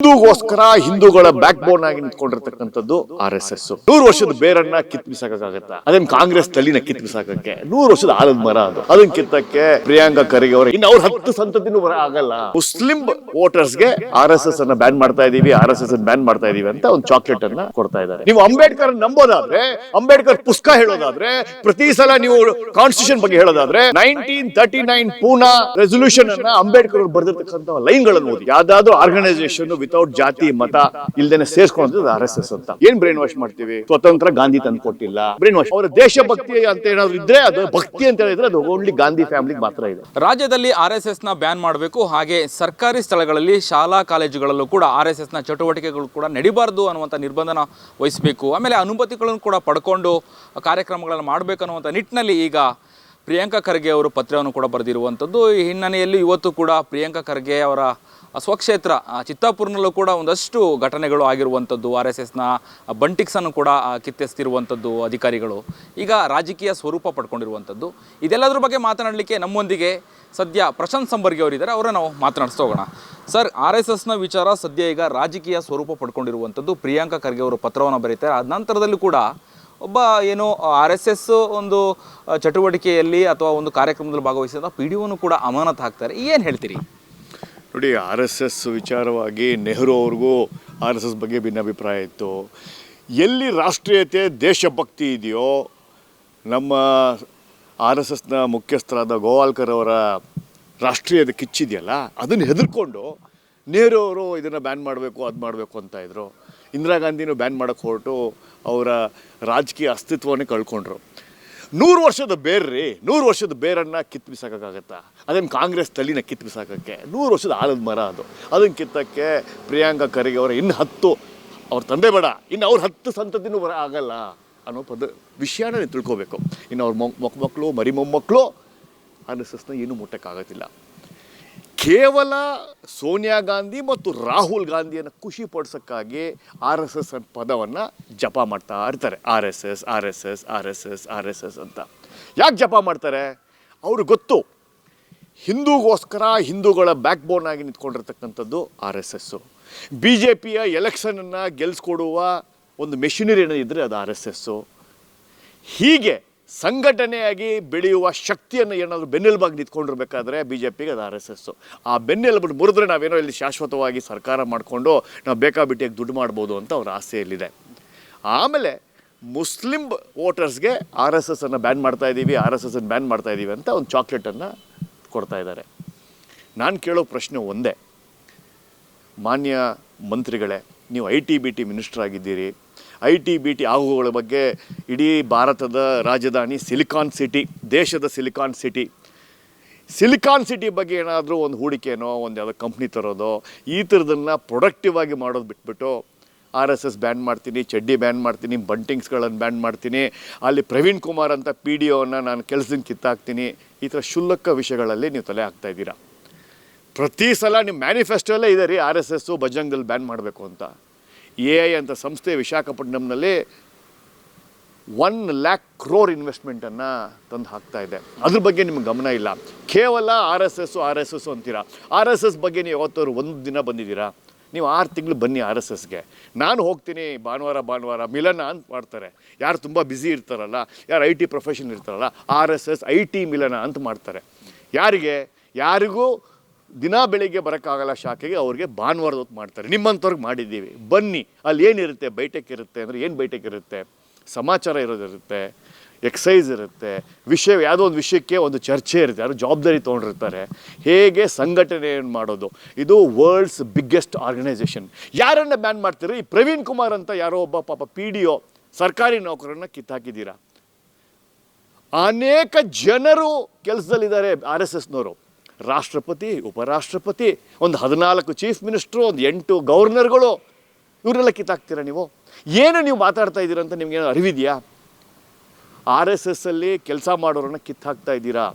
ಹಿಂದೂಗೋಸ್ಕರ ಹಿಂದೂಗಳ ಬ್ಯಾಕ್ ಬೋನ್ ಆಗಿ ನಿಂತ್ಕೊಂಡಿರ್ತಕ್ಕಂಥದ್ದು ಆರ್ ಎಸ್ ಎಸ್ ನೂರು ವರ್ಷದ ಬೇರನ್ನ ಕಿತ್ ಬಿಸಾಕಕ್ಕಾಗತ್ತ ಅದನ್ನ ಕಾಂಗ್ರೆಸ್ ತಲ್ಲಿನ ಕಿತ್ ಬಿಸಾಕಕ್ಕೆ ನೂರು ವರ್ಷದ ಆಲದ ಮರ ಅದು. ಅದನ್ನ ಕಿತ್ತಕ್ಕೆ ಪ್ರಿಯಾಂಕಾ ಖರ್ಗೆ ಅವರು. ಇನ್ನು ಅವ್ರ ಹತ್ತು ಸಂತತಿನೂ ಬರ ಆಗಲ್ಲ. ಮುಸ್ಲಿಂ ವೋಟರ್ಸ್ಗೆ ಆರ್ ಎಸ್ ಎಸ್ ಅನ್ನ ಬ್ಯಾನ್ ಮಾಡ್ತಾ ಇದೀವಿ ಆರ್ ಎಸ್ ಎಸ್ ಬ್ಯಾನ್ ಮಾಡ್ತಾ ಇದೀವಿ ಅಂತ ಒಂದು ಚಾಕ್ಲೇಟ್ ಅನ್ನ ಕೊಡ್ತಾ ಇದ್ದಾರೆ. ನೀವು ಅಂಬೇಡ್ಕರ್ ನಂಬೋದಾದ್ರೆ, ಅಂಬೇಡ್ಕರ್ ಪುಸ್ತಕ ಹೇಳೋದಾದ್ರೆ, ಪ್ರತಿ ಸಲ ನೀವು ಕಾನ್ಸ್ಟಿಟ್ಯೂಷನ್ ಬಗ್ಗೆ ಹೇಳೋದಾದ್ರೆ nineteen thirty nine Poona resolution ಅನ್ನ ಅಂಬೇಡ್ಕರ್ ಅವರು ಬರೆದಿರ್ತಕ್ಕಂಥ ಲೈನ್ಗಳನ್ನು ಓದಿ. ಯಾವ್ದಾದ್ರು ಆರ್ಗನೈಸೇಷನ್ ವಿತೌಟ್ ಜಾತಿ, ಮತ ಇಲ್ದೇನೆ ಸೇರ್ಸ್ಕೊಳ್ಳೋದು ಆರ್ ಎಸ್ ಎಸ್ ಅಂತ. ಏನ್ ಬ್ರೈನ್ ವಾಶ್ ಮಾಡ್ತೀವಿ? ಸ್ವತಂತ್ರ ಗಾಂಧಿ ತಂದು ಕೊಟ್ಟಿಲ್ಲ. ಬ್ರೈನ್ ವಾಶ್ ಅವರ ದೇಶಭಕ್ತಿ ಅಂತ ಏನಾದ್ರು ಇದ್ರೆ ಅದು ಭಕ್ತಿ ಅಂತ ಹೇಳಿದ್ರೆ ಅದು ಓನ್ಲಿ ಗಾಂಧಿ ಫ್ಯಾಮಿಲಿಗೆ ಮಾತ್ರ ಇದೆ. ರಾಜ್ಯದಲ್ಲಿ ಆರ್ ಎಸ್ ಎಸ್ನ ಬ್ಯಾನ್ ಮಾಡಬೇಕು, ಹಾಗೆ ಸರ್ಕಾರಿ ಸ್ಥಳಗಳಲ್ಲಿ ಶಾಲಾ ಕಾಲೇಜುಗಳಲ್ಲೂ ಕೂಡ ಆರ್ ಎಸ್ ಎಸ್ನ ಚಟುವಟಿಕೆಗಳು ಕೂಡ ನಡಿಬಾರದು ಅನ್ನುವಂಥ ನಿರ್ಬಂಧನ ವಹಿಸಬೇಕು. ಆಮೇಲೆ ಅನುಮತಿಗಳನ್ನು ಕೂಡ ಪಡ್ಕೊಂಡು ಕಾರ್ಯಕ್ರಮಗಳನ್ನು ಮಾಡಬೇಕು ಅನ್ನುವಂಥ ನಿಟ್ಟಿನಲ್ಲಿ ಈಗ ಪ್ರಿಯಾಂಕಾ ಖರ್ಗೆ ಅವರು ಪತ್ರವನ್ನು ಕೂಡ ಬರೆದಿರುವಂಥದ್ದು. ಈ ಹಿನ್ನೆಲೆಯಲ್ಲಿ ಇವತ್ತು ಕೂಡ ಪ್ರಿಯಾಂಕಾ ಖರ್ಗೆ ಅವರ ಸ್ವಕ್ಷೇತ್ರ ಆ, ಚಿತ್ತಾಪುರ್ನಲ್ಲೂ ಕೂಡ ಒಂದಷ್ಟು ಘಟನೆಗಳು ಆಗಿರುವಂಥದ್ದು ಆರ್ ಎಸ್ ಎಸ್ನ ಬಂಟಿಕ್ಸನ್ನು ಕೂಡ ಆ, ಕಿತ್ತೆಸ್ತಿರುವಂಥದ್ದು ಅಧಿಕಾರಿಗಳು. ಈಗ ರಾಜಕೀಯ ಸ್ವರೂಪ ಪಡ್ಕೊಂಡಿರುವಂಥದ್ದು. ಇದೆಲ್ಲದ್ರ ಬಗ್ಗೆ ಮಾತನಾಡಲಿಕ್ಕೆ ನಮ್ಮೊಂದಿಗೆ ಸದ್ಯ ಪ್ರಶಾಂತ್ ಸಂಬರ್ಗಿ ಅವರಿದ್ದಾರೆ. ಅವರ ನಾವು ಮಾತನಾಡಿಸ್ತಾ ಹೋಗೋಣ. ಸರ್ ಆರ್ ಎಸ್ ಎಸ್ನ ವಿಚಾರ ಸದ್ಯ ಈಗ ರಾಜಕೀಯ ಸ್ವರೂಪ ಪಡ್ಕೊಂಡಿರುವಂಥದ್ದು. ಪ್ರಿಯಾಂಕಾ ಖರ್ಗೆ ಅವರು ಪತ್ರವನ್ನು ಬರೀತಾರೆ. ಅದ ನಂತರದಲ್ಲೂ ಕೂಡ ಒಬ್ಬ ಏನು ಆರ್ ಎಸ್ ಎಸ್ ಒಂದು ಚಟುವಟಿಕೆಯಲ್ಲಿ ಅಥವಾ ಒಂದು ಕಾರ್ಯಕ್ರಮದಲ್ಲಿ ಭಾಗವಹಿಸಿದ ಪಿ ಡಿ ಕೂಡ ಅಮಾನತ್ ಹಾಕ್ತಾರೆ. ಏನು ಹೇಳ್ತೀರಿ? ನೋಡಿ, ಆರ್ ಎಸ್ ಎಸ್ ವಿಚಾರವಾಗಿ ನೆಹರು ಅವ್ರಿಗೂ ಆರ್ ಎಸ್ ಎಸ್ ಬಗ್ಗೆ ಭಿನ್ನಾಭಿಪ್ರಾಯ ಇತ್ತು. ಎಲ್ಲಿ ರಾಷ್ಟ್ರೀಯತೆ, ದೇಶಭಕ್ತಿ ಇದೆಯೋ, ನಮ್ಮ ಆರ್ ಎಸ್ ಎಸ್ನ ಮುಖ್ಯಸ್ಥರಾದ ಗೋವಾಲ್ಕರ್ ಅವರ ರಾಷ್ಟ್ರೀಯದ ಕಿಚ್ಚಿದೆಯಲ್ಲ, ಅದನ್ನು ಹೆದರ್ಕೊಂಡು ನೆಹರು ಅವರು ಇದನ್ನು ಬ್ಯಾನ್ ಮಾಡಬೇಕು, ಅದು ಮಾಡಬೇಕು ಅಂತ ಇದ್ದರು ಇಂದಿರಾ ಗಾಂಧಿನೂ ಬ್ಯಾನ್ ಮಾಡೋಕ್ಕೆ ಹೊರಟು ಅವರ ರಾಜಕೀಯ ಅಸ್ತಿತ್ವವನ್ನೇ ಕಳ್ಕೊಂಡ್ರು. ನೂರು ವರ್ಷದ ಬೇರ್ರಿ, ನೂರು ವರ್ಷದ ಬೇರನ್ನು ಕಿತ್ತು ಬಿಸಾಕಕ್ಕಾಗತ್ತಾ? ಅದನ್ನು ಕಾಂಗ್ರೆಸ್ ತಲ್ಲಿನ ಕಿತ್ ಬಿಸಾಕಕ್ಕೆ? ನೂರು ವರ್ಷದ ಆಲದ ಮರ ಅದು. ಅದನ್ನು ಕಿತ್ತಕ್ಕೆ ಪ್ರಿಯಾಂಕಾ ಖರ್ಗೆ ಅವರ ಇನ್ನು ಹತ್ತು. ಅವ್ರ ತಂದೆ ಬೇಡ. ಇನ್ನು ಅವ್ರ ಹತ್ತು ಸಂತತಿನೂ ಬರ ಆಗಲ್ಲ ಅನ್ನೋ ಪದ ವಿಷಯನ ನೀವು ತಿಳ್ಕೊಬೇಕು. ಇನ್ನು ಅವ್ರ ಮೊಕ್ ಮೊಮ್ಮಕ್ಕಳು ಮರಿ ಮೊಮ್ಮಕ್ಕಳು ಎಸ್ನ ಏನೂ ಮುಟ್ಟಕ್ಕಾಗತ್ತಿಲ್ಲ. ಕೇವಲ ಸೋನಿಯಾ ಗಾಂಧಿ ಮತ್ತು ರಾಹುಲ್ ಗಾಂಧಿಯನ್ನು ಖುಷಿ ಪಡಿಸೋಕ್ಕಾಗಿ ಆರ್ ಎಸ್ ಎಸ್ ಪದವನ್ನು ಜಪ ಮಾಡ್ತಾ ಇರ್ತಾರೆ. R S S, R S S, R S S, R S S ಅಂತ. ಯಾಕೆ ಜಪ ಮಾಡ್ತಾರೆ? ಅವ್ರಿಗೆ ಗೊತ್ತು. ಹಿಂದೂಗೋಸ್ಕರ ಹಿಂದೂಗಳ ಬ್ಯಾಕ್ ಬೋನ್ ಆಗಿ ನಿಂತ್ಕೊಂಡಿರ್ತಕ್ಕಂಥದ್ದು R S S B J ಪಿಯ ಎಲೆಕ್ಷನನ್ನು ಗೆಲ್ಲಿಸ್ಕೊಡುವ ಒಂದು ಮೆಷಿನರಿ ಏನಿದ್ರೆ ಅದು ಆರ್ ಎಸ್ ಎಸ್ಸು ಹೀಗೆ ಸಂಘಟನೆಯಾಗಿ ಬೆಳೆಯುವ ಶಕ್ತಿಯನ್ನು ಏನಾದರೂ ಬೆನ್ನೆಲುಬಾಗಿ ನಿಂತ್ಕೊಂಡಿರ್ಬೇಕಾದ್ರೆ ಬಿ ಜೆ ಪಿಗೆ ಅದು ಆರ್ ಎಸ್ ಎಸ್ಸು ಆ ಬೆನ್ನೆಲುಬು ಮುರಿದ್ರೆ ನಾವೇನೋ ಇಲ್ಲಿ ಶಾಶ್ವತವಾಗಿ ಸರ್ಕಾರ ಮಾಡಿಕೊಂಡು ನಾವು ಬೇಕಾಬಿಟ್ಟಿಯಾಗಿ ದುಡ್ಡು ಮಾಡ್ಬೋದು ಅಂತ ಅವ್ರ ಆಸೆಯಲ್ಲಿದೆ. ಆಮೇಲೆ ಮುಸ್ಲಿಂ ವೋಟರ್ಸ್ಗೆ ಆರ್ ಎಸ್ ಎಸ್ ಅನ್ನು ಬ್ಯಾನ್ ಮಾಡ್ತಾ ಇದ್ದೀವಿ, ಆರ್ ಎಸ್ ಎಸ್ಸನ್ನು ಬ್ಯಾನ್ ಮಾಡ್ತಾ ಇದ್ದೀವಿ ಅಂತ ಒಂದು ಚಾಕ್ಲೇಟನ್ನು ಕೊಡ್ತಾ ಇದ್ದಾರೆ. ನಾನು ಕೇಳೋ ಪ್ರಶ್ನೆ ಒಂದೇ. ಮಾನ್ಯ ಮಂತ್ರಿಗಳೇ, ನೀವು I T B T minister ಆಗಿದ್ದೀರಿ. ಐ ಟಿ ಬಿ ಟಿ ಆಗುಗಳ ಬಗ್ಗೆ ಇಡೀ ಭಾರತದ ರಾಜಧಾನಿ ಸಿಲಿಕಾನ್ ಸಿಟಿ, ದೇಶದ ಸಿಲಿಕಾನ್ ಸಿಟಿ. ಸಿಲಿಕಾನ್ ಸಿಟಿ ಬಗ್ಗೆ ಏನಾದರೂ ಒಂದು ಹೂಡಿಕೆನೋ, ಒಂದು ಯಾವುದೋ ಕಂಪ್ನಿ ತರೋದೋ, ಈ ಥರದನ್ನು ಪ್ರೊಡಕ್ಟಿವ್ ಆಗಿ ಮಾಡೋದು ಬಿಟ್ಬಿಟ್ಟು ಆರ್ ಎಸ್ ಎಸ್ ಬ್ಯಾನ್ ಮಾಡ್ತೀನಿ, ಚಡ್ಡಿ ಬ್ಯಾನ್ ಮಾಡ್ತೀನಿ ಬಂಟಿಂಗ್ಸ್ಗಳನ್ನು ಬ್ಯಾನ್ ಮಾಡ್ತೀನಿ, ಅಲ್ಲಿ ಪ್ರವೀಣ್ ಕುಮಾರ್ ಅಂತ ಪಿ ಡಿ ಒನ ನಾನು ಕೆಲಸದಿಂದ ಕಿತ್ತಾಕ್ತೀನಿ, ಈ ಥರ ಶುಲ್ಲಕ ವಿಷಯಗಳಲ್ಲಿ ನೀವು ತಲೆ ಹಾಕ್ತಾ ಇದ್ದೀರಾ. ಪ್ರತಿ ಸಲ ನಿಮ್ಮ ಮ್ಯಾನಿಫೆಸ್ಟೋಲ್ಲೇ ಇದೆ ರೀ, ಆರ್ ಎಸ್ ಎಸ್ಸು ಬಜರಂಗದಲ್ಲಿ ಬ್ಯಾನ್ ಮಾಡಬೇಕು ಅಂತ. ಎ ಐ ಅಂತ ಸಂಸ್ಥೆ ವಿಶಾಖಪಟ್ಟಣಂನಲ್ಲಿ ಒನ್ ಲ್ಯಾಕ್ ಕ್ರೋರ್ ಇನ್ವೆಸ್ಟ್ಮೆಂಟನ್ನು ತಂದು ಹಾಕ್ತಾ ಇದೆ. ಅದ್ರ ಬಗ್ಗೆ ನಿಮ್ಗೆ ಗಮನ ಇಲ್ಲ. ಕೇವಲ R S S R S S ಅಂತೀರಾ? ಆರ್ ಎಸ್ ಎಸ್ ಬಗ್ಗೆ ನೀವು ಯಾವತ್ತಾದ್ರು ಒಂದು ದಿನ ಬಂದಿದ್ದೀರಾ? ನೀವು ಆರು ತಿಂಗಳು ಬನ್ನಿ ಆರ್ ಎಸ್ ಎಸ್ಗೆ. ನಾನು ಹೋಗ್ತೀನಿ ಭಾನುವಾರ ಭಾನುವಾರ ಮಿಲನ ಅಂತ ಮಾಡ್ತಾರೆ. ಯಾರು ತುಂಬ ಬ್ಯುಸಿ ಇರ್ತಾರಲ್ಲ, ಯಾರು ಐ ಟಿ ಪ್ರೊಫೆಷನ್ ಇರ್ತಾರಲ್ಲ, R S S, I T ಮಿಲನ ಅಂತ ಮಾಡ್ತಾರೆ. ಯಾರಿಗೆ? ಯಾರಿಗೂ ದಿನ ಬೆಳಿಗ್ಗೆ ಬರೋಕ್ಕಾಗಲ್ಲ ಶಾಖೆಗೆ, ಅವ್ರಿಗೆ ಭಾನುವಾರದ ಹೊತ್ತು ಮಾಡ್ತಾರೆ. ನಿಮ್ಮಂಥವ್ರಿಗೆ ಮಾಡಿದ್ದೀವಿ. ಬನ್ನಿ, ಅಲ್ಲಿ ಏನಿರುತ್ತೆ? ಬೈಟೆಕ್ ಇರುತ್ತೆ ಅಂದರೆ ಏನು ಬೈಟೆಕ್ ಇರುತ್ತೆ? ಸಮಾಚಾರ ಇರೋದಿರುತ್ತೆ ಎಕ್ಸೈಸ್ ಇರುತ್ತೆ, ವಿಷಯ, ಯಾವುದೋ ಒಂದು ವಿಷಯಕ್ಕೆ ಒಂದು ಚರ್ಚೆ ಇರುತ್ತೆ. ಯಾರು ಜವಾಬ್ದಾರಿ ತೊಗೊಂಡಿರ್ತಾರೆ. ಹೇಗೆ ಸಂಘಟನೆಯನ್ನು ಮಾಡೋದು? ಇದು ವರ್ಲ್ಡ್ಸ್ ಬಿಗ್ಗೆಸ್ಟ್ ಆರ್ಗನೈಸೇಷನ್. ಯಾರನ್ನ ಬ್ಯಾನ್ ಮಾಡ್ತೀರಿ? ಈ ಪ್ರವೀಣ್ ಕುಮಾರ್ ಅಂತ ಯಾರೋ ಒಬ್ಬ ಪಾಪ ಪಿ ಡಿ ಒ, ಸರ್ಕಾರಿ ನೌಕರನ್ನ ಕಿತ್ತಾಕಿದ್ದೀರಾ? ಅನೇಕ ಜನರು ಕೆಲಸದಲ್ಲಿದ್ದಾರೆ ಆರ್ ಎಸ್ ಎಸ್ನವರು. ರಾಷ್ಟ್ರಪತಿ, ಉಪರಾಷ್ಟ್ರಪತಿ, ಒಂದು ಹದಿನಾಲ್ಕು ಚೀಫ್ ಮಿನಿಸ್ಟ್ರು ಒಂದು ಎಂಟು ಗವರ್ನರ್ಗಳು ಇವರೆಲ್ಲ ಕಿತ್ತಾಕ್ತೀರಾ ನೀವು? ಏನು ನೀವು ಮಾತಾಡ್ತಾ ಇದ್ದೀರಾ ಅಂತ ನಿಮ್ಗೇನೋ ಅರಿವಿದೆಯಾ? ಆರ್ ಎಸ್ ಎಸ್ಸಲ್ಲಿ ಕೆಲಸ ಮಾಡೋರನ್ನ ಕಿತ್ತಾಕ್ತಾ ಇದ್ದೀರಾ?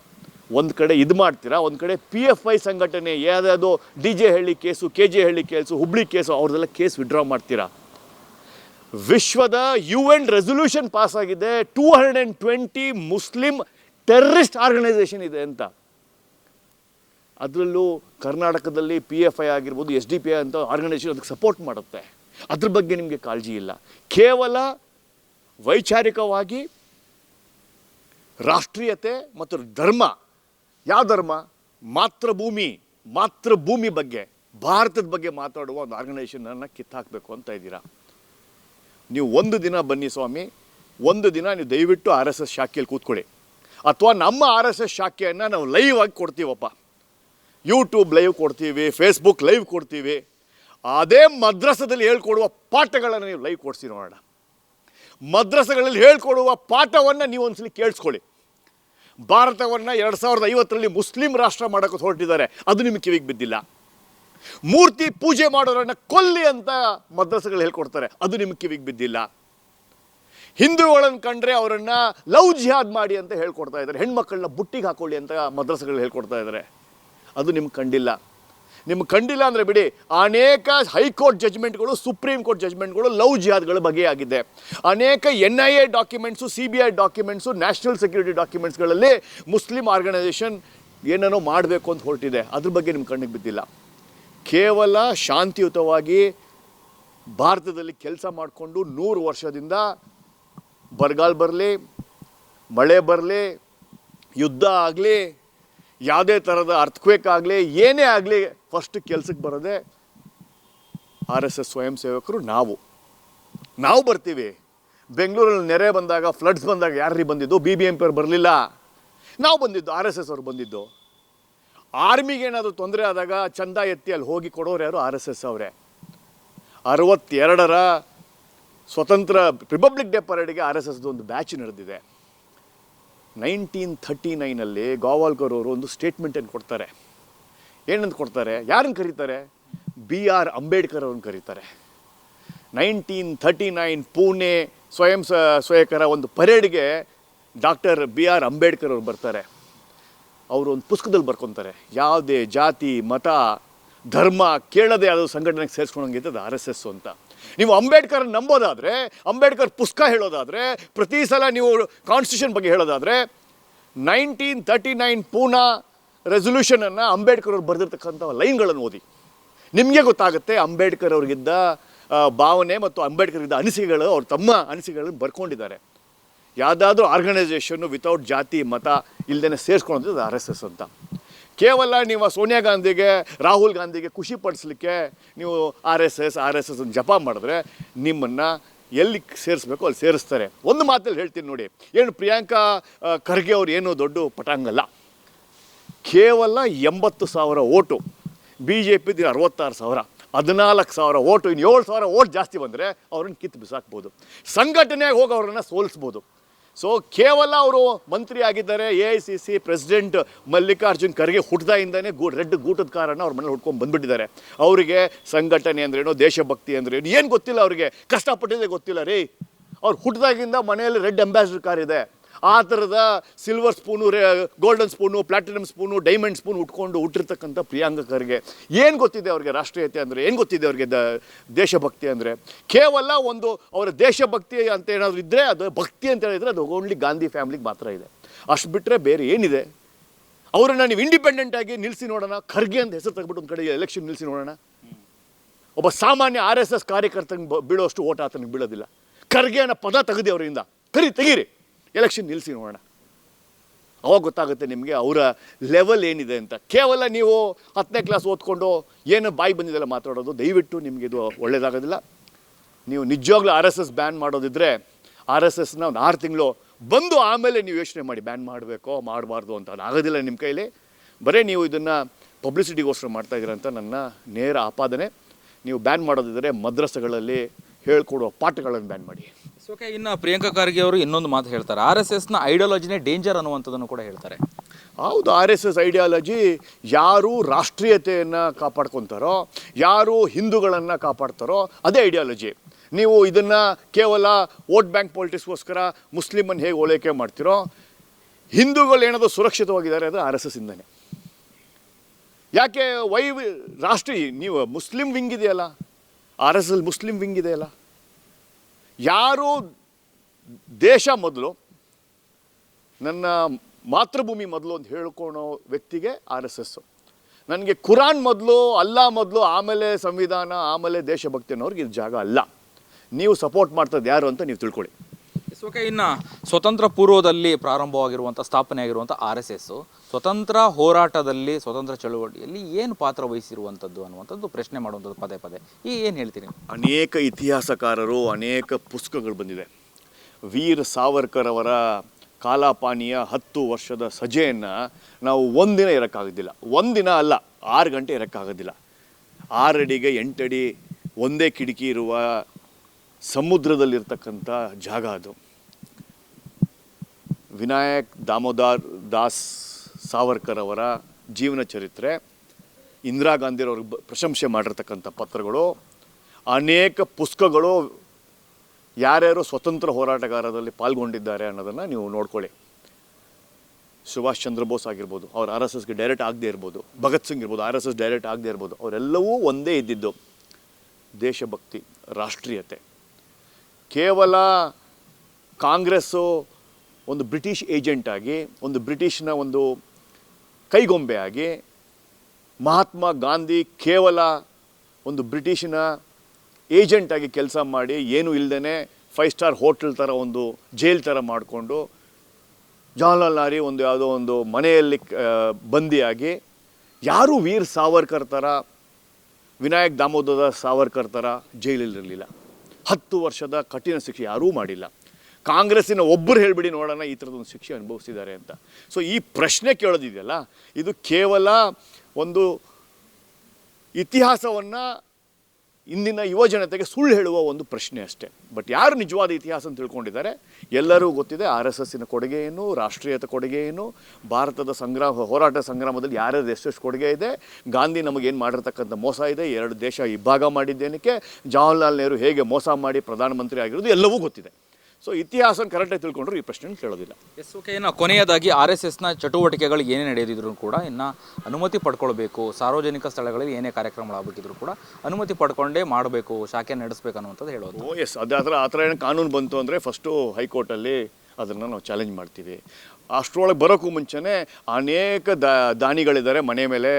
ಒಂದು ಕಡೆ ಇದು ಮಾಡ್ತೀರಾ? ಒಂದು ಕಡೆ ಪಿ ಎಫ್ ಐ ಸಂಘಟನೆ ಯಾವುದಾದ್ರು D J Halli case, K J Halli case, Hubli case ಅವ್ರದ್ದೆಲ್ಲ ಕೇಸ್ ವಿಡ್ರಾ ಮಾಡ್ತೀರಾ? ವಿಶ್ವದ ಯು ಎನ್ ರೆಸೊಲ್ಯೂಷನ್ ಪಾಸ್ ಆಗಿದೆ. Two hundred and twenty Muslim terrorist organisation ಇದೆ ಅಂತ. ಅದರಲ್ಲೂ ಕರ್ನಾಟಕದಲ್ಲಿ ಪಿ ಎಫ್ ಐ ಆಗಿರ್ಬೋದು ಎಸ್ ಡಿ ಪಿ ಐ ಅಂತ ಆರ್ಗನೈಸೇಷನ್ ಅದಕ್ಕೆ ಸಪೋರ್ಟ್ ಮಾಡುತ್ತೆ. ಅದ್ರ ಬಗ್ಗೆ ನಿಮಗೆ ಕಾಳಜಿ ಇಲ್ಲ. ಕೇವಲ ವೈಚಾರಿಕವಾಗಿ ರಾಷ್ಟ್ರೀಯತೆ ಮತ್ತು ಧರ್ಮ. ಯಾವ ಧರ್ಮ? ಮಾತೃಭೂಮಿ ಮಾತೃಭೂಮಿ ಬಗ್ಗೆ, ಭಾರತದ ಬಗ್ಗೆ ಮಾತಾಡುವ ಒಂದು ಆರ್ಗನೈಸೇಷನನ್ನು ಕಿತ್ತಾಕಬೇಕು ಅಂತ ಇದ್ದೀರಾ? ನೀವು ಒಂದು ದಿನ ಬನ್ನಿ ಸ್ವಾಮಿ, ಒಂದು ದಿನ ನೀವು ದಯವಿಟ್ಟು ಆರ್ ಎಸ್ ಎಸ್ ಶಾಖೆಯಲ್ಲಿ ಕೂತ್ಕೊಳ್ಳಿ. ಅಥವಾ ನಮ್ಮ ಆರ್ ಎಸ್ ಎಸ್ ಶಾಖೆಯನ್ನು ನಾವು ಲೈವ್ ಆಗಿ ಕೊಡ್ತೀವಪ್ಪ. ಯೂಟ್ಯೂಬ್ ಲೈವ್ ಕೊಡ್ತೀವಿ ಫೇಸ್ಬುಕ್ ಲೈವ್ ಕೊಡ್ತೀವಿ. ಅದೇ ಮದ್ರಸದಲ್ಲಿ ಹೇಳ್ಕೊಡುವ ಪಾಠಗಳನ್ನು ನೀವು ಲೈವ್ ಕೊಡಿಸಿ ನೋಡೋಣ. ಮದ್ರಸಗಳಲ್ಲಿ ಹೇಳ್ಕೊಡುವ ಪಾಠವನ್ನು ನೀವು ಒಂದ್ಸಲಿ ಕೇಳಿಸ್ಕೊಳ್ಳಿ. ಭಾರತವನ್ನು ಎರಡು ಸಾವಿರದ ಐವತ್ತರಲ್ಲಿ ಮುಸ್ಲಿಂ ರಾಷ್ಟ್ರ ಮಾಡೋಕ್ಕೆ ಹೊರಟಿದ್ದಾರೆ. ಅದು ನಿಮಗೆ ಕಿವಿಗೆ ಬಿದ್ದಿಲ್ಲ. ಮೂರ್ತಿ ಪೂಜೆ ಮಾಡೋರನ್ನ ಕೊಲ್ಲಿ ಅಂತ ಮದ್ರಸಗಳು ಹೇಳ್ಕೊಡ್ತಾರೆ. ಅದು ನಿಮಗೆ ಕಿವಿಗೆ ಬಿದ್ದಿಲ್ಲ. ಹಿಂದೂಗಳನ್ನು ಕಂಡ್ರೆ ಅವರನ್ನು ಲವ್ ಜಿಹಾದ್ ಮಾಡಿ ಅಂತ ಹೇಳ್ಕೊಡ್ತಾ ಇದ್ದಾರೆ. ಹೆಣ್ಮಕ್ಳನ್ನ ಬುಟ್ಟಿಗೆ ಹಾಕೊಳ್ಳಿ ಅಂತ ಮದ್ರಸಗಳು ಹೇಳ್ಕೊಡ್ತಾ ಇದ್ದಾರೆ. ಅದು ನಿಮ್ಗೆ ಕಂಡಿಲ್ಲ. ನಿಮ್ಗೆ ಕಂಡಿಲ್ಲ ಅಂದರೆ ಬಿಡಿ, ಅನೇಕ ಹೈಕೋರ್ಟ್ ಜಜ್ಮೆಂಟ್ಗಳು, ಸುಪ್ರೀಂ ಕೋರ್ಟ್ ಜಜ್ಮೆಂಟ್ಗಳು ಲವ್ ಜಿಹಾದ್ಗಳ ಬಗೆಯಾಗಿದೆ. ಅನೇಕ N I A documents C B I documents national security ಡಾಕ್ಯುಮೆಂಟ್ಸ್ಗಳಲ್ಲಿ Muslim organisation ಏನೇನೋ ಮಾಡಬೇಕು ಅಂತ ಹೊರಟಿದೆ. ಅದ್ರ ಬಗ್ಗೆ ನಿಮ್ಗೆ ಕಣ್ಣಿಗೆ ಬಿದ್ದಿಲ್ಲ. ಕೇವಲ ಶಾಂತಿಯುತವಾಗಿ ಭಾರತದಲ್ಲಿ ಕೆಲಸ ಮಾಡಿಕೊಂಡು ನೂರು ವರ್ಷದಿಂದ ಬರಗಾಲ ಬರಲಿ, ಮಳೆ ಬರಲಿ, ಯುದ್ಧ ಆಗಲಿ ಯಾವುದೇ ಥರದ ಅರ್ಥಕ್ವೇಕ್ ಆಗಲಿ, ಏನೇ ಆಗಲಿ ಫಸ್ಟ್ ಕೆಲಸಕ್ಕೆ ಬರೋದೇ ಆರ್ ಎಸ್ ಎಸ್ ಸ್ವಯಂ ಸೇವಕರು, ನಾವು. ನಾವು ಬರ್ತೀವಿ. ಬೆಂಗಳೂರಲ್ಲಿ ನೆರೆ ಬಂದಾಗ ಫ್ಲಡ್ಸ್ ಬಂದಾಗ ಯಾರ್ರೀ ಬಂದಿದ್ದು? ಬಿ ಬಿ ಎಂ ಪಿ ಅವ್ರು ಬರಲಿಲ್ಲ. ನಾವು ಬಂದಿದ್ದು ಆರ್ ಎಸ್ ಎಸ್ ಅವ್ರು ಬಂದಿದ್ದು. ಆರ್ಮಿಗೆ ಏನಾದರೂ ತೊಂದರೆ ಆದಾಗ ಚಂದ ಎತ್ತಿ ಅಲ್ಲಿ ಹೋಗಿ ಕೊಡೋರು ಯಾರು ಆರ್ ಎಸ್ ಎಸ್ ಅವರೇ. ಅರವತ್ತೆರಡರ ಸ್ವತಂತ್ರ ರಿಪಬ್ಲಿಕ್ ಡೇ ಪರೇಡ್ಗೆ ಆರ್ ಎಸ್ ಎಸ್ದು ಒಂದು ಬ್ಯಾಚ್ ನಡೆದಿದೆ. ನೈನ್ಟೀನ್ ಥರ್ಟಿ ನೈನಲ್ಲಿ ಗೋವಾಲ್ಕರ್ ಅವರು ಒಂದು ಸ್ಟೇಟ್ಮೆಂಟನ್ನು ಕೊಡ್ತಾರೆ. ಏನಂತ ಕೊಡ್ತಾರೆ? ಯಾರನ್ನು ಕರೀತಾರೆ? ಬಿ ಆರ್ ಅಂಬೇಡ್ಕರ್ ಅವ್ರನ್ನ ಕರೀತಾರೆ. ನೈನ್ಟೀನ್ ಥರ್ಟಿ ನೈನ್ ಪುಣೆ ಸ್ವಯಂ ಸ್ವಯಕರ ಒಂದು ಪರೇಡ್ಗೆ ಡಾಕ್ಟರ್ ಬಿ ಆರ್ ಅಂಬೇಡ್ಕರ್ ಅವರು ಬರ್ತಾರೆ. ಅವರು ಒಂದು ಪುಸ್ತಕದಲ್ಲಿ ಬರ್ಕೊತಾರೆ. ಯಾವುದೇ ಜಾತಿ, ಮತ, ಧರ್ಮ ಕೇಳದೆ ಯಾವುದೋ ಸಂಘಟನೆಗೆ ಸೇರಿಸ್ಕೊಂಡಂಗೆ ಇದ್ದದ ಆರ್ ಎಸ್ ಎಸ್ ಅಂತ. ನೀವು ಅಂಬೇಡ್ಕರ್ ನಂಬೋದಾದರೆ, ಅಂಬೇಡ್ಕರ್ ಪುಸ್ತಕ ಹೇಳೋದಾದರೆ, ಪ್ರತಿ ಸಲ ನೀವು ಕಾನ್ಸ್ಟಿಟ್ಯೂಷನ್ ಬಗ್ಗೆ ಹೇಳೋದಾದರೆ ನೈನ್ಟೀನ್ ತರ್ಟಿ ನೈನ್ ಪೂನಾ ರೆಸೊಲ್ಯೂಷನನ್ನು ಅಂಬೇಡ್ಕರ್ ಅವ್ರು ಬರೆದಿರ್ತಕ್ಕಂಥ ಲೈನ್ಗಳನ್ನು ಓದಿ. ನಿಮಗೆ ಗೊತ್ತಾಗುತ್ತೆ ಅಂಬೇಡ್ಕರ್ ಅವ್ರಿಗಿದ್ದ ಭಾವನೆ ಮತ್ತು ಅಂಬೇಡ್ಕರ್ ಇದ್ದ ಅನಿಸಿಕೆಗಳು, ಅವ್ರು ತಮ್ಮ ಅನಿಸಿಕೆಗಳನ್ನು ಬರ್ಕೊಂಡಿದ್ದಾರೆ. ಯಾವುದಾದ್ರೂ ಆರ್ಗನೈಸೇಷನ್ನು ವಿತೌಟ್ ಜಾತಿ, ಮತ ಇಲ್ಲದೇ ಸೇರಿಸ್ಕೊಳ್ಳೋದು ಆರ್ ಎಸ್ ಎಸ್ ಅಂತ. ಕೇವಲ ನೀವು ಸೋನಿಯಾ ಗಾಂಧಿಗೆ, ರಾಹುಲ್ ಗಾಂಧಿಗೆ ಖುಷಿ ಪಡಿಸ್ಲಿಕ್ಕೆ ನೀವು R S S, R S S ಜಪ ಮಾಡಿದ್ರೆ ನಿಮ್ಮನ್ನು ಎಲ್ಲಿ ಸೇರಿಸ್ಬೇಕು ಅಲ್ಲಿ ಸೇರಿಸ್ತಾರೆ. ಒಂದು ಮಾತಲ್ಲಿ ಹೇಳ್ತೀನಿ ನೋಡಿ. ಏನು ಪ್ರಿಯಾಂಕಾ ಖರ್ಗೆ ಅವ್ರು ಏನು ದೊಡ್ಡ ಪಟಾಂಗಲ್ಲ ಕೇವಲ ಎಂಬತ್ತು ಸಾವಿರ ಓಟು. ಬಿ ಜೆ ಪಿದು ಅರವತ್ತಾರು ಸಾವಿರ. ಹದಿನಾಲ್ಕು ಸಾವಿರ ಓಟು. ಇನ್ನು ಏಳು ಸಾವಿರ ಓಟ್ ಜಾಸ್ತಿ ಬಂದರೆ ಅವ್ರನ್ನ ಕಿತ್ತು ಬಿಸಾಕ್ಬೋದು. ಸಂಘಟನೆಗೆ ಹೋಗಿ ಅವ್ರನ್ನ ಸೋಲಿಸ್ಬೋದು. ಸೊ ಕೇವಲ ಅವರು ಮಂತ್ರಿ ಆಗಿದ್ದಾರೆ A I C C president Mallikarjun Kharge ಹುಟ್ಟದಿಂದಾನೆ ಗೂ, ರೆಡ್ ಗೂಟದ ಕಾರಣ ಅವ್ರ ಮನೇಲಿ ಹುಡ್ಕೊಂಡು ಬಂದುಬಿಟ್ಟಿದ್ದಾರೆ. ಅವರಿಗೆ ಸಂಘಟನೆ ಅಂದ್ರೇನು ದೇಶಭಕ್ತಿ ಅಂದ್ರೇನು ಏನು ಗೊತ್ತಿಲ್ಲ ಅವರಿಗೆ. ಕಷ್ಟಪಟ್ಟಿದೆ ಗೊತ್ತಿಲ್ಲ. ರೀ, ಅವ್ರು ಹುಟ್ಟದಾಗಿಂದ ಮನೆಯಲ್ಲಿ ರೆಡ್ ಅಂಬಾಸಿಡರ್ ಕಾರ್ ಇದೆ. ಆ ಥರದ ಸಿಲ್ವರ್ ಸ್ಪೂನು ರೇ golden spoon platinum spoon diamond spoon ಉಟ್ಕೊಂಡು ಹುಟ್ಟಿರ್ತಕ್ಕಂಥ ಪ್ರಿಯಾಂಕರಿಗೆ ಏನು ಗೊತ್ತಿದೆ ಅವ್ರಿಗೆ ರಾಷ್ಟ್ರೀಯತೆ ಅಂದರೆ? ಏನು ಗೊತ್ತಿದೆ ಅವ್ರಿಗೆ ದ, ದೇಶಭಕ್ತಿ ಅಂದರೆ? ಕೇವಲ ಒಂದು ಅವರ ದೇಶಭಕ್ತಿ ಅಂತ ಏನಾದರೂ ಇದ್ದರೆ ಅದು ಭಕ್ತಿ ಅಂತ ಹೇಳಿದರೆ ಅದು ಓನ್ಲಿ ಗಾಂಧಿ ಫ್ಯಾಮ್ಲಿಗೆ ಮಾತ್ರ ಇದೆ. ಅಷ್ಟು ಬಿಟ್ಟರೆ ಬೇರೆ ಏನಿದೆ? ಅವರನ್ನು ನೀವು ಇಂಡಿಪೆಂಡೆಂಟ್ ಆಗಿ ನಿಲ್ಲಿಸಿ ನೋಡೋಣ, ಖರ್ಗೆ ಅಂತ ಹೆಸರು ತೆಗೆದ್ಬಿಟ್ಟು ಒಂದು ಕಡೆ ಎಲೆಕ್ಷನ್ ನಿಲ್ಲಿಸಿ ನೋಡೋಣ. ಒಬ್ಬ ಸಾಮಾನ್ಯ ಆರ್ ಎಸ್ ಎಸ್ ಕಾರ್ಯಕರ್ತನಿಗೆ ಬೀಳೋಷ್ಟು ಓಟ್ ಆತನಿಗೆ ಬೀಳೋದಿಲ್ಲ. ಖರ್ಗೆ ಅನ್ನೋ ಪದ ತೆಗೆದಿ ಅವರಿಂದ. ಕರಿ, ತೆಗೀರಿ. ಎಲೆಕ್ಷನ್ ನಿಲ್ಲಿಸಿ ನೋಡೋಣ. ಅವಾಗ ಗೊತ್ತಾಗುತ್ತೆ ನಿಮಗೆ ಅವರ ಲೆವೆಲ್ ಏನಿದೆ ಅಂತ. ಕೇವಲ ನೀವು ಹತ್ತನೇ ಕ್ಲಾಸ್ ಓದ್ಕೊಂಡು ಏನು ಬಾಯಿ ಬಂದಿದೆಲ್ಲ ಮಾತಾಡೋದು, ದಯವಿಟ್ಟು ನಿಮಗೆ ಇದು ಒಳ್ಳೆಯದಾಗೋದಿಲ್ಲ ನೀವು ನಿಜವಾಗ್ಲೂ ಆರ್ ಎಸ್ ಎಸ್ ಬ್ಯಾನ್ ಮಾಡೋದಿದ್ರೆ ಆರ್ ಎಸ್ ಎಸ್ನ ಒಂದು ಆರು ತಿಂಗಳು ಬಂದು ಆಮೇಲೆ ನೀವು ಯೋಚನೆ ಮಾಡಿ ಬ್ಯಾನ್ ಮಾಡಬೇಕೋ, ಮಾಡಬಾರ್ದು ಅಂತ ಆಗೋದಿಲ್ಲ ನಿಮ್ಮ ಕೈಲಿ. ಬರೀ ನೀವು ಇದನ್ನು ಪಬ್ಲಿಸಿಟಿಗೋಸ್ಕರ ಮಾಡ್ತಾ ಅಂತ ನನ್ನ ನೇರ ಆಪಾದನೆ. ನೀವು ಬ್ಯಾನ್ ಮಾಡೋದಿದ್ರೆ ಮದ್ರಸಗಳಲ್ಲಿ ಹೇಳ್ಕೊಡುವ ಪಾಠಗಳನ್ನು ಬ್ಯಾನ್ ಮಾಡಿ. ಓಕೆ ಇನ್ನು ಪ್ರಿಯಾಂಕಾ ಖರ್ಗೆ ಅವರು ಇನ್ನೊಂದು ಮಾತು ಹೇಳ್ತಾರೆ. ಆರ್ ಎಸ್ ಎಸ್ನ ಐಡಿಯಾಲಜಿನೇ ಡೇಂಜರ್ ಅನ್ನುವಂಥದ್ದನ್ನು ಕೂಡ ಹೇಳ್ತಾರೆ. ಹೌದು, ಆರ್ ಎಸ್ ಎಸ್ ಐಡಿಯಾಲಜಿ ಯಾರು ರಾಷ್ಟ್ರೀಯತೆಯನ್ನು ಕಾಪಾಡ್ಕೊತಾರೋ, ಯಾರು ಹಿಂದೂಗಳನ್ನು ಕಾಪಾಡ್ತಾರೋ, ಅದೇ ಐಡಿಯಾಲಜಿ. ನೀವು ಇದನ್ನು ಕೇವಲ ವೋಟ್ ಬ್ಯಾಂಕ್ ಪಾಲಿಟಿಕ್ಸ್ಗೋಸ್ಕರ ಮುಸ್ಲಿಮನ್ನು ಹೇಗೆ ಓಲೈಕೆ ಮಾಡ್ತೀರೋ, ಹಿಂದೂಗಳು ಏನದು ಸುರಕ್ಷಿತವಾಗಿದ್ದಾರೆ ಅದು ಆರ್ ಎಸ್ ಎಸ್ ಇಂದನೇ ಯಾಕೆ, ವೈ ರಾಷ್ಟ್ರೀಯ ನೀವು ಮುಸ್ಲಿಂ ವಿಂಗ್ ಇದೆಯಲ್ಲ? R S L Muslim wing ಇದೆಯಲ್ಲ? ಯಾರು ದೇಶ ಮೊದಲು, ನನ್ನ ಮಾತೃಭೂಮಿ ಮೊದಲು ಅಂತ ಹೇಳ್ಕೊಳೋ ವ್ಯಕ್ತಿಗೆ ಆರ್ ಎಸ್ ಎಸ್ಸು ನನಗೆ ಕುರಾನ್ ಮೊದಲು ಅಲ್ಲ ಮೊದಲು, ಆಮೇಲೆ ಸಂವಿಧಾನ, ಆಮೇಲೆ ದೇಶಭಕ್ತಿ ಅನ್ನೋರಿಗೆ ಇದು ಜಾಗ ಅಲ್ಲ. ನೀವು ಸಪೋರ್ಟ್ ಮಾಡ್ತದ್ದು ಯಾರು ಅಂತ ನೀವು ತಿಳ್ಕೊಳ್ಳಿ. ಓಕೆ, ಇನ್ನು ಸ್ವತಂತ್ರ ಪೂರ್ವದಲ್ಲಿ ಪ್ರಾರಂಭವಾಗಿರುವಂಥ ಸ್ಥಾಪನೆ ಆಗಿರುವಂಥ ಆರ್ ಎಸ್ ಎಸ್ಸು ಸ್ವತಂತ್ರ ಹೋರಾಟದಲ್ಲಿ, ಸ್ವತಂತ್ರ ಚಳುವಳಿಯಲ್ಲಿ ಏನು ಪಾತ್ರ ವಹಿಸಿರುವಂಥದ್ದು ಅನ್ನುವಂಥದ್ದು ಪ್ರಶ್ನೆ ಮಾಡುವಂಥದ್ದು ಪದೇ ಪದೇ. ಈ ಏನು ಹೇಳ್ತೀನಿ ಅನೇಕ ಇತಿಹಾಸಕಾರರು, ಅನೇಕ ಪುಸ್ತಕಗಳು ಬಂದಿದೆ. ವೀರ್ ಸಾವರ್ಕರ್ ಅವರ ಕಾಲಾಪಾನಿಯ ಹತ್ತು ವರ್ಷದ ಸಜೆಯನ್ನು ನಾವು ಒಂದಿನ ಇರೋಕ್ಕಾಗೋದಿಲ್ಲ. ಒಂದಿನ ಅಲ್ಲ, ಆರು ಗಂಟೆ ಇರೋಕ್ಕಾಗೋದಿಲ್ಲ. ಆರಡಿಗೆ ಎಂಟಡಿ ಒಂದೇ ಕಿಟಕಿ ಇರುವ ಸಮುದ್ರದಲ್ಲಿರ್ತಕ್ಕಂಥ ಜಾಗ ಅದು. ವಿನಾಯಕ್ ದಾಮೋದರ್ ದಾಸ್ ಸಾವರ್ಕರ್ ಅವರ ಜೀವನ ಚರಿತ್ರೆ, ಇಂದಿರಾ ಗಾಂಧಿಯವ್ರಿಗೆ ಪ್ರಶಂಸೆ ಮಾಡಿರ್ತಕ್ಕಂಥ ಪತ್ರಗಳು, ಅನೇಕ ಪುಸ್ತಕಗಳು ಯಾರ್ಯಾರು ಸ್ವತಂತ್ರ ಹೋರಾಟಗಾರರಲ್ಲಿ ಪಾಲ್ಗೊಂಡಿದ್ದಾರೆ ಅನ್ನೋದನ್ನು ನೀವು ನೋಡ್ಕೊಳ್ಳಿ. ಸುಭಾಷ್ ಚಂದ್ರ ಬೋಸ್ ಆಗಿರ್ಬೋದು, ಅವ್ರು ಆರ್ ಎಸ್ ಎಸ್ಗೆ ಡೈರೆಕ್ಟ್ ಆಗದೇ ಇರ್ಬೋದು, ಭಗತ್ ಸಿಂಗ್ ಇರ್ಬೋದು, ಆರ್ ಎಸ್ ಎಸ್ ಡೈರೆಕ್ಟ್ ಆಗದೆ ಇರ್ಬೋದು, ಅವರೆಲ್ಲವೂ ಒಂದೇ ಇದ್ದಿದ್ದು ದೇಶಭಕ್ತಿ, ರಾಷ್ಟ್ರೀಯತೆ. ಕೇವಲ ಕಾಂಗ್ರೆಸ್ಸು ಒಂದು ಬ್ರಿಟಿಷ್ ಏಜೆಂಟ್ ಆಗಿ, ಒಂದು ಬ್ರಿಟಿಷ್ನ ಒಂದು ಕೈಗೊಂಬೆ ಆಗಿ, ಮಹಾತ್ಮ ಗಾಂಧಿ ಕೇವಲ ಒಂದು ಬ್ರಿಟಿಷಿನ ಏಜೆಂಟಾಗಿ ಕೆಲಸ ಮಾಡಿ, ಏನೂ ಇಲ್ಲದೇ ಫೈವ್ ಸ್ಟಾರ್ ಹೋಟೆಲ್ ಥರ ಒಂದು ಜೈಲ್ ಥರ ಮಾಡಿಕೊಂಡು, ಜವಾಹರ್ಲಾಲ್ ನಾರಿ ಒಂದು ಯಾವುದೋ ಒಂದು ಮನೆಯಲ್ಲಿ ಬಂದಿಯಾಗಿ, ಯಾರೂ ವೀರ್ ಸಾವರ್ಕರ್ ಥರ, ವಿನಾಯಕ್ ದಾಮೋದರ ಸಾವರ್ಕರ್ ಥರ ಜೈಲಲ್ಲಿರಲಿಲ್ಲ ಹತ್ತು ವರ್ಷದ ಕಠಿಣ ಶಿಕ್ಷೆ ಯಾರೂ ಮಾಡಿಲ್ಲ. ಕಾಂಗ್ರೆಸ್ಸಿನ ಒಬ್ಬರು ಹೇಳಿಬಿಡಿ ನೋಡೋಣ, ಈ ಥರದೊಂದು ಶಿಕ್ಷೆ ಅನುಭವಿಸಿದ್ದಾರೆ ಅಂತ. ಸೊ ಈ ಪ್ರಶ್ನೆ ಕೇಳೋದಿದೆಯಲ್ಲ, ಇದು ಕೇವಲ ಒಂದು ಇತಿಹಾಸವನ್ನು ಇಂದಿನ ಯುವ ಜನತೆಗೆ ಸುಳ್ಳು ಹೇಳುವ ಒಂದು ಪ್ರಶ್ನೆ ಅಷ್ಟೇ. ಬಟ್ ಯಾರು ನಿಜವಾದ ಇತಿಹಾಸ ಅಂತ ತಿಳ್ಕೊಂಡಿದ್ದಾರೆ? ಎಲ್ಲರೂ ಗೊತ್ತಿದೆ, ಆರ್ ಎಸ್ ಎಸ್ಸಿನ ಕೊಡುಗೆ ಏನು, ರಾಷ್ಟ್ರೀಯತೆ ಕೊಡುಗೆ ಏನು, ಭಾರತದ ಸಂಗ್ರಾಮ, ಹೋರಾಟ ಸಂಗ್ರಾಮದಲ್ಲಿ ಯಾರ್ಯಾರು ಎಷ್ಟೆಷ್ಟು ಕೊಡುಗೆ ಇದೆ, ಗಾಂಧಿ ನಮಗೇನು ಮಾಡಿರ್ತಕ್ಕಂಥ ಮೋಸ ಇದೆ, ಎರಡು ದೇಶ ಇಬ್ಬಾಗ ಮಾಡಿದ್ದೇನಕ್ಕೆ, ಜವಾಹರ್ಲಾಲ್ ನೆಹರು ಹೇಗೆ ಮೋಸ ಮಾಡಿ ಪ್ರಧಾನಮಂತ್ರಿ ಆಗಿರೋದು ಎಲ್ಲವೂ ಗೊತ್ತಿದೆ. ಸೊ ಇತಿಹಾಸನ ಕರೆಕ್ಟಾಗಿ ತಿಳ್ಕೊಂಡ್ರು ಈ ಪ್ರಶ್ನೆ ಕೇಳೋದಿಲ್ಲ ಎಸ್ ಓಕೆ ಇನ್ನು ಕೊನೆಯದಾಗಿ ಆರ್ ಎಸ್ ಎಸ್ನ ಚಟುವಟಿಕೆಗಳು ಏನೇ ನಡೆದಿದ್ರು ಕೂಡ ಇನ್ನು ಅನುಮತಿ ಪಡ್ಕೊಳ್ಬೇಕು ಸಾರ್ವಜನಿಕ ಸ್ಥಳಗಳಲ್ಲಿ ಏನೇ ಕಾರ್ಯಕ್ರಮಗಳಾಗಬೇಕಿದ್ರು ಕೂಡ ಅನುಮತಿ ಪಡ್ಕೊಂಡೇ ಮಾಡಬೇಕು ಶಾಖೆ ನಡೆಸಬೇಕು ಅನ್ನುವಂಥದ್ದು ಹೇಳೋದು. ಓ ಎಸ್ ಅದೇ ಆ ಥರ ಆ ಥರ ಏನು ಕಾನೂನು ಬಂತು ಅಂದರೆ ಫಸ್ಟು ಹೈಕೋರ್ಟಲ್ಲಿ ಅದನ್ನು ನಾವು ಚಾಲೆಂಜ್ ಮಾಡ್ತೀವಿ. ಅಷ್ಟರೊಳಗೆ ಬರೋಕ್ಕೂ ಮುಂಚೆನೇ ಅನೇಕ ದಾನಿಗಳಿದ್ದಾರೆ. ಮನೆ ಮೇಲೆ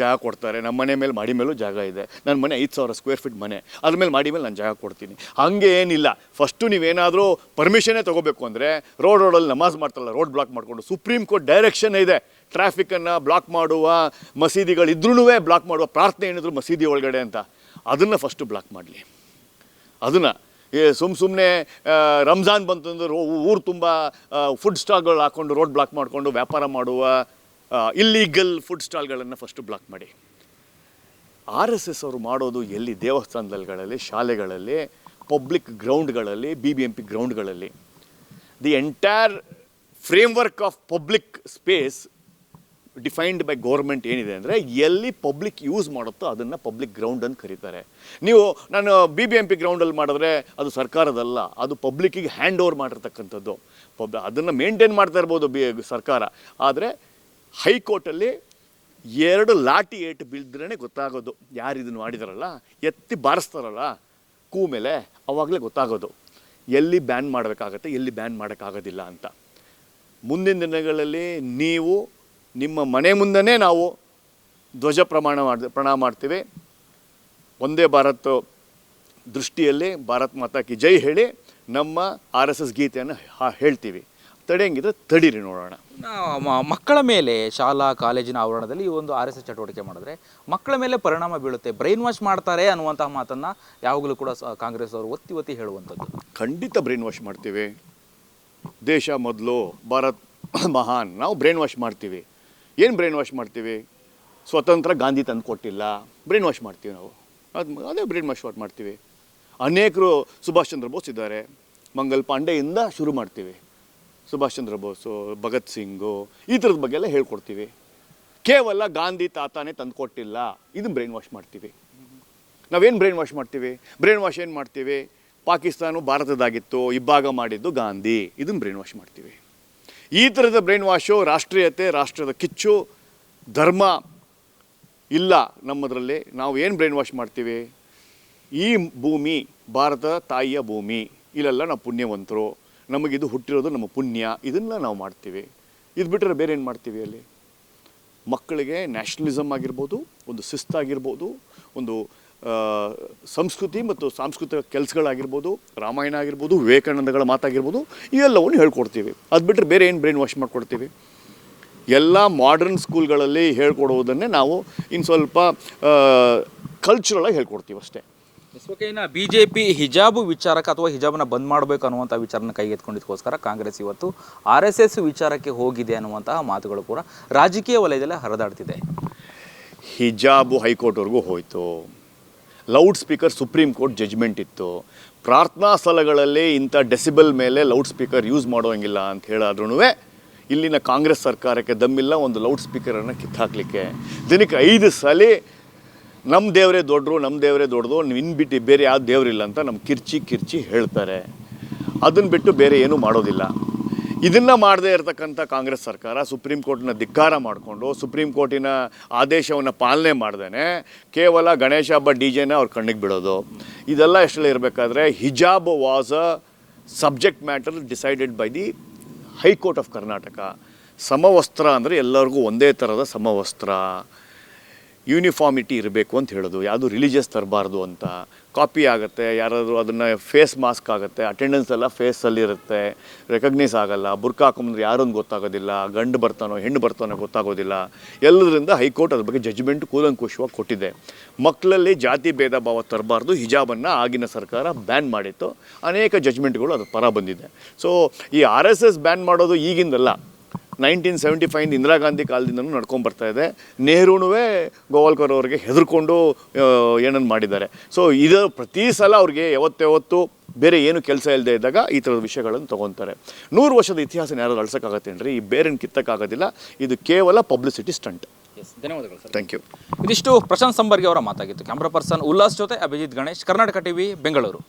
ಜಾಗ ಕೊಡ್ತಾರೆ. ನಮ್ಮ ಮನೆ ಮೇಲೆ ಮಾಡಿ ಮೇಲೂ ಜಾಗ ಇದೆ. ನನ್ನ ಮನೆ ಐದು ಸಾವಿರ ಸ್ಕ್ವೇರ್ ಫೀಟ್ ಮನೆ. ಅದ್ರ ಮೇಲೆ ಮಾಡಿ ಮೇಲೆ ನಾನು ಜಾಗ ಕೊಡ್ತೀನಿ. ಹಾಗೆ ಏನಿಲ್ಲ. ಫಸ್ಟು ನೀವೇನಾದರೂ ಪರ್ಮಿಷನೇ ತೊಗೋಬೇಕು ಅಂದರೆ ರೋಡ್ ರೋಡಲ್ಲಿ ನಮಾಜ್ ಮಾಡ್ತಾರಲ್ಲ ರೋಡ್ ಬ್ಲಾಕ್ ಮಾಡಿಕೊಂಡು ಸುಪ್ರೀಂ ಕೋರ್ಟ್ ಡೈರೆಕ್ಷನ್ ಇದೆ. ಟ್ರಾಫಿಕನ್ನು ಬ್ಲಾಕ್ ಮಾಡುವ ಮಸೀದಿಗಳಿದ್ರೂ ಬ್ಲಾಕ್ ಮಾಡುವ ಪ್ರಾರ್ಥನೆ ಏನಿದ್ರು ಮಸೀದಿ ಒಳಗಡೆ ಅಂತ. ಅದನ್ನು ಫಸ್ಟು ಬ್ಲಾಕ್ ಮಾಡಲಿ. ಅದನ್ನು ಸುಮ್ಮ ಸುಮ್ಮನೆ ರಂಜಾನ್ ಬಂತು ಅಂದ್ರೆ ಊರು ತುಂಬ ಫುಡ್ ಸ್ಟಾಲ್ಗಳು ಹಾಕ್ಕೊಂಡು ರೋಡ್ ಬ್ಲಾಕ್ ಮಾಡಿಕೊಂಡು ವ್ಯಾಪಾರ ಮಾಡುವ ಇಲ್ಲೀಗಲ್ ಫುಡ್ ಸ್ಟಾಲ್ಗಳನ್ನು ಫಸ್ಟು ಬ್ಲಾಕ್ ಮಾಡಿ. ಆರ್ ಎಸ್ ಎಸ್ ಅವರು ಮಾಡೋದು ಎಲ್ಲಿ? ದೇವಸ್ಥಾನದಲ್ಲಿಗಳಲ್ಲಿ ಶಾಲೆಗಳಲ್ಲಿ ಪಬ್ಲಿಕ್ ಗ್ರೌಂಡ್ಗಳಲ್ಲಿ B B M P ಗ್ರೌಂಡ್ಗಳಲ್ಲಿ the entire framework of public space defined by government ಏನಿದೆ ಅಂದರೆ, ಎಲ್ಲಿ ಪಬ್ಲಿಕ್ ಯೂಸ್ ಮಾಡುತ್ತೋ ಅದನ್ನು ಪಬ್ಲಿಕ್ ಗ್ರೌಂಡ್ ಅಂತ ಕರೀತಾರೆ. ನೀವು ನಾನು ಬಿ ಬಿ ಎಂ ಪಿ ಗ್ರೌಂಡಲ್ಲಿ ಮಾಡಿದ್ರೆ ಅದು ಸರ್ಕಾರದಲ್ಲ, ಅದು ಪಬ್ಲಿಕ್ಕಿಗೆ ಹ್ಯಾಂಡ್ ಓವರ್ ಮಾಡಿರ್ತಕ್ಕಂಥದ್ದು. ಪಬ್ ಅದನ್ನು ಮೇಂಟೈನ್ ಮಾಡ್ತಾ ಇರ್ಬೋದು ಬಿ, ಸರ್ಕಾರ. ಆದರೆ ಹೈಕೋರ್ಟಲ್ಲಿ ಎರಡು ಲಾಠಿ ಏಟ್ ಬಿಲ್ದ್ರೇ ಗೊತ್ತಾಗೋದು. ಯಾರು ಇದನ್ನು ಮಾಡಿದಾರಲ್ಲ? ಎತ್ತಿ ಬಾರಿಸ್ತಾರಲ್ಲ, ಕೂ ಮೇಲೆ ಅವಾಗಲೇ ಗೊತ್ತಾಗೋದು. ಎಲ್ಲಿ ಬ್ಯಾನ್ ಮಾಡಬೇಕಾಗತ್ತೆ, ಎಲ್ಲಿ ಬ್ಯಾನ್ ಮಾಡೋಕ್ಕಾಗೋದಿಲ್ಲ ಅಂತ. ಮುಂದಿನ ದಿನಗಳಲ್ಲಿ ನೀವು ನಿಮ್ಮ ಮನೆ ಮುಂದೆನೇ ನಾವು ಧ್ವಜ ಪ್ರಮಾಣ ಮಾಡಿ ಪ್ರಣಾಮ ಮಾಡ್ತೀವಿ. ಒಂದೇ ಭಾರತ ದೃಷ್ಟಿಯಲ್ಲಿ ಭಾರತ್ ಮಾತಾ ಕಿ ಜೈ ಹೇಳಿ ನಮ್ಮ ಆರ್ ಎಸ್ ಎಸ್ ಗೀತೆಯನ್ನು ಹಾ- ಹೇಳ್ತೀವಿ. ತಡೆಯಂಗಿದ್ರೆ ತಡೀರಿ ನೋಡೋಣ. ಮಕ್ಕಳ ಮೇಲೆ ಶಾಲಾ ಕಾಲೇಜಿನ ಆವರಣದಲ್ಲಿ ಈ ಒಂದು ಆರ್ ಎಸ್ ಎಸ್ ಚಟುವಟಿಕೆ ಮಾಡಿದ್ರೆ ಮಕ್ಕಳ ಮೇಲೆ ಪರಿಣಾಮ ಬೀಳುತ್ತೆ. ಬ್ರೈನ್ ವಾಶ್ ಮಾಡ್ತಾರೆ ಅನ್ನುವಂತಹ ಮಾತನ್ನು ಯಾವಾಗಲೂ ಕೂಡ ಕಾಂಗ್ರೆಸ್ ಅವರು ಒತ್ತಿ ಒತ್ತಿ ಹೇಳುವಂಥದ್ದು. ಖಂಡಿತ ಬ್ರೈನ್ ವಾಶ್ ಮಾಡ್ತೀವಿ. ದೇಶ ಮೊದಲು ಭಾರತ್ ಮಹಾನ್ ನಾವು ಬ್ರೈನ್ ವಾಶ್ ಮಾಡ್ತೀವಿ. ಏನು ಬ್ರೈನ್ ವಾಶ್ ಮಾಡ್ತೀವಿ? ಸ್ವತಂತ್ರ ಗಾಂಧಿ ತಂದು ಕೊಟ್ಟಿಲ್ಲ. ಬ್ರೈನ್ ವಾಶ್ ಮಾಡ್ತೀವಿ ನಾವು. ಅದು ಅದೇ ಬ್ರೈನ್ ವಾಶ್ ಮಾಡ್ತೀವಿ. ಅನೇಕರು ಸುಭಾಷ್ ಚಂದ್ರ ಬೋಸ್ ಇದ್ದಾರೆ. ಮಂಗಲ್ ಪಾಂಡೆಯಿಂದ ಶುರು ಮಾಡ್ತೀವಿ. ಸುಭಾಷ್ ಚಂದ್ರ ಬೋಸು, ಭಗತ್ ಸಿಂಗು, ಈ ಥರದ ಬಗ್ಗೆ ಎಲ್ಲ ಹೇಳ್ಕೊಡ್ತೀವಿ. ಕೇವಲ ಗಾಂಧಿ ತಾತಾನೇ ತಂದು ಕೊಟ್ಟಿಲ್ಲ. ಇದನ್ನು ಬ್ರೈನ್ ವಾಶ್ ಮಾಡ್ತೀವಿ. ನಾವೇನು ಬ್ರೈನ್ ವಾಶ್ ಮಾಡ್ತೀವಿ? ಬ್ರೈನ್ ವಾಶ್ ಏನು ಮಾಡ್ತೀವಿ? ಪಾಕಿಸ್ತಾನ ಭಾರತದಾಗಿತ್ತು, ಇಬ್ಬಾಗ ಮಾಡಿದ್ದು ಗಾಂಧಿ. ಇದನ್ನು ಬ್ರೈನ್ ವಾಶ್ ಮಾಡ್ತೀವಿ. ಈ ಥರದ ಬ್ರೈನ್ ವಾಶು ರಾಷ್ಟ್ರೀಯತೆ, ರಾಷ್ಟ್ರದ ಕಿಚ್ಚು, ಧರ್ಮ ಇಲ್ಲ ನಮ್ಮದರಲ್ಲಿ. ನಾವು ಏನು ಬ್ರೈನ್ ವಾಶ್ ಮಾಡ್ತೀವಿ? ಈ ಭೂಮಿ ಭಾರತ ತಾಯಿಯ ಭೂಮಿ. ಇಲ್ಲೆಲ್ಲ ನಾವು ಪುಣ್ಯವಂತರು. ನಮಗಿದು ಹುಟ್ಟಿರೋದು ನಮ್ಮ ಪುಣ್ಯ. ಇದನ್ನ ನಾವು ಮಾಡ್ತೀವಿ. ಇದು ಬಿಟ್ಟರೆ ಬೇರೆ ಏನು ಮಾಡ್ತೀವಿ ಅಲ್ಲಿ? ಮಕ್ಕಳಿಗೆ ನ್ಯಾಷನಲಿಸಮ್ ಆಗಿರ್ಬೋದು, ಒಂದು ಶಿಸ್ತಾಗಿರ್ಬೋದು, ಒಂದು ಸಂಸ್ಕೃತಿ ಮತ್ತು ಸಾಂಸ್ಕೃತಿಕ ಕೆಲಸಗಳಾಗಿರ್ಬೋದು ರಾಮಾಯಣ ಆಗಿರ್ಬೋದು ವಿವೇಕಾನಂದಗಳ ಮಾತಾಗಿರ್ಬೋದು ಇವೆಲ್ಲವನ್ನು ಹೇಳ್ಕೊಡ್ತೀವಿ. ಅದು ಬಿಟ್ಟರೆ ಬೇರೆ ಏನು ಬ್ರೈನ್ ವಾಶ್ ಮಾಡ್ಕೊಡ್ತೀವಿ? ಎಲ್ಲ ಮಾಡರ್ನ್ ಸ್ಕೂಲ್ಗಳಲ್ಲಿ ಹೇಳ್ಕೊಡುವುದನ್ನೇ ನಾವು ಇನ್ನು ಸ್ವಲ್ಪ ಕಲ್ಚರಲಾಗಿ ಹೇಳ್ಕೊಡ್ತೀವಿ ಅಷ್ಟೇ. ಇನ್ನು ಬಿ ಜೆ ಪಿ ಹಿಜಾಬು ವಿಚಾರಕ್ಕೆ ಅಥವಾ ಹಿಜಾಬನ್ನ ಬಂದ್ ಮಾಡಬೇಕು ಅನ್ನುವಂಥ ವಿಚಾರನ ಕೈಗೆತ್ಕೊಂಡಿದ್ದಕ್ಕೋಸ್ಕರ ಕಾಂಗ್ರೆಸ್ ಇವತ್ತು ಆರ್ ಎಸ್ ಎಸ್ ವಿಚಾರಕ್ಕೆ ಹೋಗಿದೆ ಅನ್ನುವಂತಹ ಮಾತುಗಳು ಕೂಡ ರಾಜಕೀಯ ವಲಯದಲ್ಲಿ ಹರಿದಾಡ್ತಿದೆ. ಹಿಜಾಬು ಹೈಕೋರ್ಟ್ವರೆಗೂ ಹೋಯಿತು. Loud speaker supreme court judgment ಇತ್ತು. ಪ್ರಾರ್ಥನಾ ಸ್ಥಳಗಳಲ್ಲಿ ಇಂಥ ಡೆಸಿಬಲ್ ಮೇಲೆ ಲೌಡ್ ಸ್ಪೀಕರ್ ಯೂಸ್ ಮಾಡೋಂಗಿಲ್ಲ ಅಂತ ಹೇಳಾದ್ರೂ ಇಲ್ಲಿನ ಕಾಂಗ್ರೆಸ್ ಸರ್ಕಾರಕ್ಕೆ ದಮ್ಮಿಲ್ಲ ಒಂದು ಲೌಡ್ ಸ್ಪೀಕರನ್ನು ಕಿತ್ತಾಕ್ಲಿಕ್ಕೆ. ದಿನಕ್ಕೆ ಐದು ಸಲ ನಮ್ಮ ದೇವರೇ ದೊಡ್ಡರು ನಮ್ಮ ದೇವರೇ ದೊಡ್ಡದು ನಿನ್ನ ಬಿಟ್ಟು ಬೇರೆ ಯಾವ ದೇವರಿಲ್ಲ ಅಂತ ನಮ್ಮ ಕಿರ್ಚಿ ಕಿರ್ಚಿ ಹೇಳ್ತಾರೆ. ಅದನ್ನು ಬಿಟ್ಟು ಬೇರೆ ಏನೂ ಮಾಡೋದಿಲ್ಲ. ಇದನ್ನು ಮಾಡದೇ ಇರತಕ್ಕಂಥ ಕಾಂಗ್ರೆಸ್ ಸರ್ಕಾರ ಸುಪ್ರೀಂ ಕೋರ್ಟ್ನ ಧಿಕ್ಕಾರ ಮಾಡಿಕೊಂಡು ಸುಪ್ರೀಂ ಕೋರ್ಟಿನ ಆದೇಶವನ್ನು ಪಾಲನೆ ಮಾಡ್ದೇ ಕೇವಲ ಗಣೇಶ ಹಬ್ಬ ಡಿ ಜೆನ ಅವ್ರ ಕಣ್ಣಿಗೆ ಬಿಡೋದು. ಇದೆಲ್ಲ ಎಷ್ಟೆಲ್ಲ ಇರಬೇಕಾದ್ರೆ hijab was a subject matter decided by the high court of Karnataka. ಸಮವಸ್ತ್ರ ಅಂದರೆ ಎಲ್ಲರಿಗೂ ಒಂದೇ ಥರದ ಸಮವಸ್ತ್ರ. ಯೂನಿಫಾರ್ಮಿಟಿ ಇರಬೇಕು ಅಂತ ಹೇಳೋದು, ಯಾವುದು ರಿಲಿಜಿಯಸ್ ತರಬಾರ್ದು ಅಂತ. ಕಾಪಿ ಆಗುತ್ತೆ, ಯಾರಾದರೂ ಅದನ್ನು ಫೇಸ್ ಮಾಸ್ಕ್ ಆಗುತ್ತೆ ಅಟೆಂಡೆನ್ಸ್ ಎಲ್ಲ ಫೇಸಲ್ಲಿರುತ್ತೆ ರೆಕಗ್ನೈಸ್ ಆಗಲ್ಲ ಬುರ್ಕಾ ಹಾಕೊಂಬಂದ್ರೆ ಯಾರೊಂದು ಗೊತ್ತಾಗೋದಿಲ್ಲ, ಗಂಡು ಬರ್ತಾನೋ, ಹೆಣ್ಣು ಬರ್ತಾನೋ ಗೊತ್ತಾಗೋದಿಲ್ಲ. ಎಲ್ಲದರಿಂದ ಹೈಕೋರ್ಟ್ ಅದ್ರ ಬಗ್ಗೆ ಜಜ್ಮೆಂಟ್ ಕೂಲಂಕುಷವಾಗಿ ಕೊಟ್ಟಿದೆ. ಮಕ್ಕಳಲ್ಲಿ ಜಾತಿ ಭೇದ ಭಾವ ತರಬಾರ್ದು, ಹಿಜಾಬನ್ನು ಆಗಿನ ಸರ್ಕಾರ ಬ್ಯಾನ್ ಮಾಡಿತ್ತು. ಅನೇಕ ಜಜ್ಮೆಂಟ್ಗಳು ಅದು ಪರ ಬಂದಿದೆ. ಸೊ ಈ ಆರ್ ಎಸ್ ಎಸ್ ಬ್ಯಾನ್ ಮಾಡೋದು ಈಗಿಂದಲ್ಲ. Nineteen seventy five Indira Gandhi ಕಾಲದಿಂದನೂ ನಡ್ಕೊಂಡು ಬರ್ತಾ ಇದೆ. ನೆಹರೂನು ಗೋವಾಲ್ಕರ್ ಅವರಿಗೆ ಹೆದರ್ಕೊಂಡು ಏನನ್ನು ಮಾಡಿದ್ದಾರೆ. ಸೊ ಇದು ಪ್ರತಿ ಸಲ ಅವ್ರಿಗೆ ಯಾವತ್ತಾವತ್ತು ಬೇರೆ ಏನು ಕೆಲಸ ಇಲ್ಲದೆ ಇದ್ದಾಗ ಈ ಥರದ ವಿಷಯಗಳನ್ನು ತೊಗೊತಾರೆ. ನೂರು ವರ್ಷದ ಇತಿಹಾಸನ ಯಾರು ಅಳ್ಸೋಕ್ಕಾಗತ್ತೇನ್ರಿ? ಈ ಬೇರೆನ ಕಿತ್ತಕ್ಕಾಗೋದಿಲ್ಲ. ಇದು ಕೇವಲ ಪಬ್ಲಿಸಿಟಿ ಸ್ಟಂಟ್. ಧನ್ಯವಾದಗಳು ಸರ್. ಥ್ಯಾಂಕ್ ಯು ಇದಿಷ್ಟು ಪ್ರಶಾಂತ್ ಸಂಬರ್ಗಿ ಅವರ ಮಾತಾಗಿತ್ತು ಕ್ಯಾಮ್ರಾ ಪರ್ಸನ್ ಉಲ್ಲಾಸ್ ಜೊತೆ ಅಭಿಜಿತ್ ಗಣೇಶ್ ಕರ್ನಾಟಕ ಟಿವಿ ಬೆಂಗಳೂರು.